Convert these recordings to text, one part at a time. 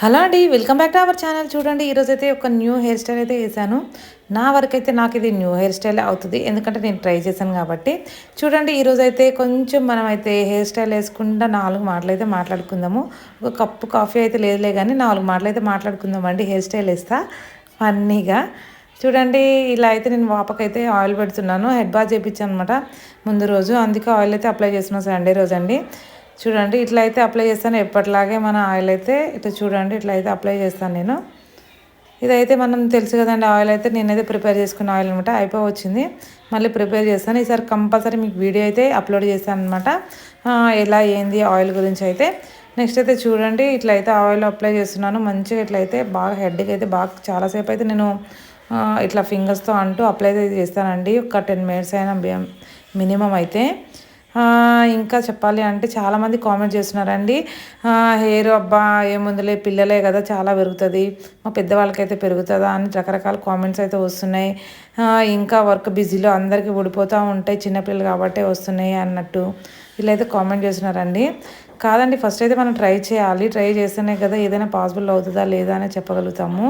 Hello అండి welcome back to our channel. చూడండి ఈరోజు అయితే ఒక న్యూ హెయిర్ స్టైల్ అయితే వేసాను నా వరకు అయితే నాకు ఇది న్యూ హెయిర్ స్టైల్ అవుతుంది. ఎందుకంటే నేను ట్రై చేశాను కాబట్టి. చూడండి ఈరోజు అయితే కొంచెం మనం అయితే హెయిర్ స్టైల్ వేసుకుంటా నాలుగు మాటలు అయితే మాట్లాడుకుందాము. ఒక కప్పు కాఫీ అయితే లేదులే కానీ నాలుగు మాటలు అయితే మాట్లాడుకుందాం అండి. హెయిర్ స్టైల్ వేస్తా. ఫన్నీగా. చూడండి ఇలా అయితే నేను వాపకైతే ఆయిల్ పెడుతున్నాను. హెడ్ బాత్ చేయించాను అనమాట ముందు రోజు. అందుకే ఆయిల్ అయితే అప్లై చేస్తున్నాను సండే రోజు అండి చూడండి ఇట్లా అయితే అప్లై చేస్తాను. ఎప్పటిలాగే మన ఆయిల్ అయితే ఇట్లా చూడండి ఇట్లా అయితే అప్లై చేస్తాను నేను. ఇదైతే మనం తెలుసు కదండి ఆయిల్ అయితే నేనైతే ప్రిపేర్ చేసుకున్న ఆయిల్ అనమాట అయిపో వచ్చింది మళ్ళీ ప్రిపేర్ చేస్తాను. ఈసారి కంపల్సరీ మీకు వీడియో అయితే అప్లోడ్ చేస్తాను అనమాట ఎలా ఏంది ఆయిల్ గురించి అయితే. నెక్స్ట్ అయితే చూడండి ఇట్లా అయితే ఆయిల్ అప్లై చేస్తున్నాను. మంచిగా ఇట్లయితే బాగా హెడ్కి అయితే బాగా చాలాసేపు అయితే నేను ఇట్లా ఫింగర్స్తో అంటూ అప్లై అయితే చేస్తానండి. ఒక టెన్ మినిట్స్ అయినా మినిమం అయితే. ఇంకా చెప్పాలి అంటే చాలామంది కామెంట్ చేస్తున్నారండి. హెయిర్ అబ్బా ఏముందిలే పిల్లలే కదా చాలా పెరుగుతుంది. మా పెద్దవాళ్ళకైతే పెరుగుతుందా అని రకరకాల కామెంట్స్ అయితే వస్తున్నాయి. ఇంకా వర్క్ బిజీలో అందరికీ ఊడిపోతూ ఉంటాయి చిన్నపిల్లలు కాబట్టే వస్తున్నాయి అన్నట్టు ఇలా అయితే కామెంట్ చేస్తున్నారండి. కాదండి ఫస్ట్ అయితే మనం ట్రై చేయాలి. ట్రై చేస్తేనే కదా ఏదైనా పాసిబుల్ అవుతుందా లేదా అని చెప్పగలుగుతాము.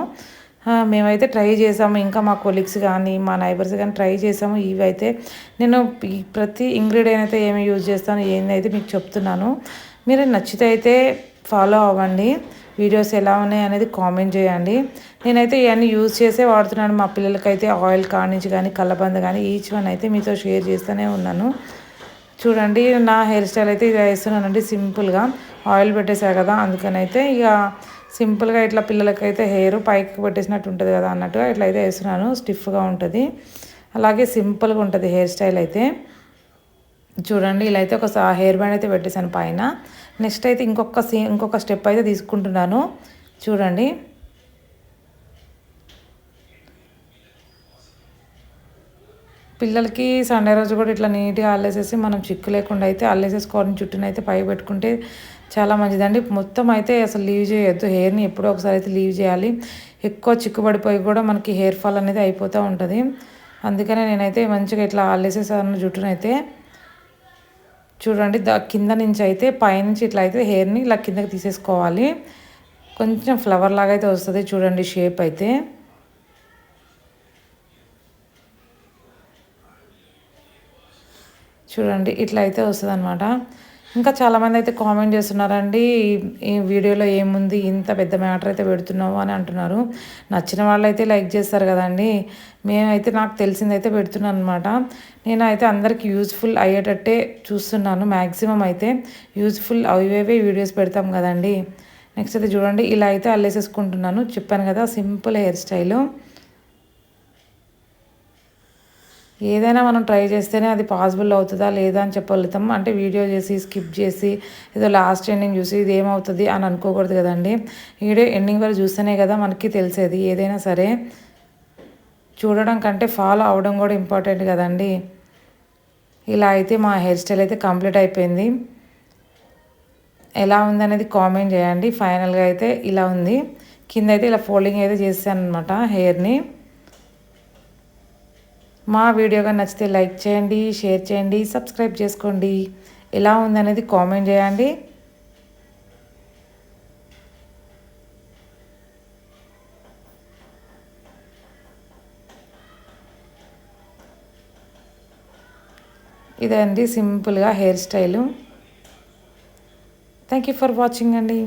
మేమైతే ట్రై చేసాము. ఇంకా మా కొలీగ్స్ కానీ మా నైబర్స్ కానీ ట్రై చేసాము. ఇవి అయితే నేను ప్రతి ఇంగ్రీడియంట్ అయితే ఏమి యూజ్ చేస్తాను ఏందైతే మీకు చెప్తున్నాను. మీరు నచ్చితే అయితే ఫాలో అవ్వండి. వీడియోస్ ఎలా ఉన్నాయి అనేది కామెంట్ చేయండి. నేనైతే ఇవన్నీ యూజ్ చేసే వాడుతున్నాను. మా పిల్లలకైతే ఆయిల్ కానించి కానీ కళ్ళబంద కానీ ఈచ్ వన్ అయితే మీతో షేర్ చేస్తూనే ఉన్నాను. చూడండి నా హెయిర్ స్టైల్ అయితే ఇది వేస్తున్నానండి. సింపుల్గా ఆయిల్ పెట్టేశారు కదా అందుకనైతే ఇక సింపుల్గా ఇట్లా పిల్లలకైతే హెయిర్ పైకి పెట్టేసినట్టు ఉంటుంది కదా అన్నట్టుగా ఇట్లా అయితే వేస్తున్నాను. స్టిఫ్గా ఉంటుంది. అలాగే సింపుల్గా ఉంటుంది హెయిర్ స్టైల్ అయితే. చూడండి ఇలా అయితే ఒక హెయిర్ బ్యాండ్ అయితే పెట్టేశాను పైన. నెక్స్ట్ అయితే ఇంకొక ఇంకొక స్టెప్ అయితే తీసుకుంటున్నాను. చూడండి. పిల్లలకి సండే రోజు కూడా ఇట్లా నీట్గా అల్లేసేసి మనం చిక్కు లేకుండా అయితే అల్లేసేసుకోవడం చుట్టూనైతే పై పెట్టుకుంటే చాలా మంచిదండి. మొత్తం అయితే అసలు లీవ్ చేయొద్దు. హెయిర్ని ఎప్పుడో ఒకసారి అయితే లీవ్ చేయాలి. ఎక్కువ చిక్కుబడిపోయి కూడా మనకి హెయిర్ ఫాల్ అనేది అయిపోతూ ఉంటుంది. అందుకనే నేనైతే మంచిగా ఇట్లా అల్లేసేసాను జుట్టునైతే చూడండి. దా కింద నుంచి అయితే పైనుంచి ఇట్లా అయితే హెయిర్ని ఇలా కిందకి తీసేసుకోవాలి. కొంచెం ఫ్లవర్ లాగా అయితే వస్తుంది చూడండి షేప్ అయితే. చూడండి ఇట్లా అయితే వస్తుంది అనమాట ఇంకా చాలామంది అయితే కామెంట్ చేస్తున్నారండి ఈ వీడియోలో ఏముంది ఇంత పెద్ద మ్యాటర్ అయితే పెడుతున్నావు అని అంటున్నారు. నచ్చిన వాళ్ళు అయితే లైక్ చేస్తారు కదండి. మేమైతే నాకు తెలిసిందైతే పెడుతున్నాను అనమాట నేనైతే అందరికి యూజ్ఫుల్ అయ్యేటట్టే చూస్తున్నాను మ్యాక్సిమం అయితే యూజ్ఫుల్ అవేవే వీడియోస్ పెడతాం కదండి. నెక్స్ట్ అయితే చూడండి ఇలా అయితే అల్లేసేసుకుంటున్నాను. చెప్పాను కదా సింపుల్ హెయిర్ స్టైలు. ఏదైనా మనం ట్రై చేస్తేనే అది పాసిబుల్ అవుతుందా లేదా అని చెప్పగలుగుతాం. అంటే వీడియో చేసి స్కిప్ చేసి ఏదో లాస్ట్ ఎండింగ్ చూసి ఇది ఏమవుతుంది అని అనుకోకూడదు కదండి. వీడియో ఎండింగ్ వరకు చూస్తేనే కదా మనకి తెలిసేది. ఏదైనా సరే చూడడం కంటే ఫాలో అవడం కూడా ఇంపార్టెంట్ కదండి. ఇలా అయితే మా హెయిర్ స్టైల్ అయితే కంప్లీట్ అయిపోయింది. ఎలా ఉందనేది కామెంట్ చేయండి. ఫైనల్గా అయితే ఇలా ఉంది. కింద అయితే ఇలా ఫోల్డింగ్ అయితే చేశాను అనమాట హెయిర్ని. మా వీడియోగా నచ్చితే లైక్ చేయండి షేర్ చేయండి సబ్స్క్రైబ్ చేసుకోండి. ఎలా ఉందనేది కామెంట్ చేయండి. ఇదండి సింపుల్గా hair style. Thank you for watching అండి.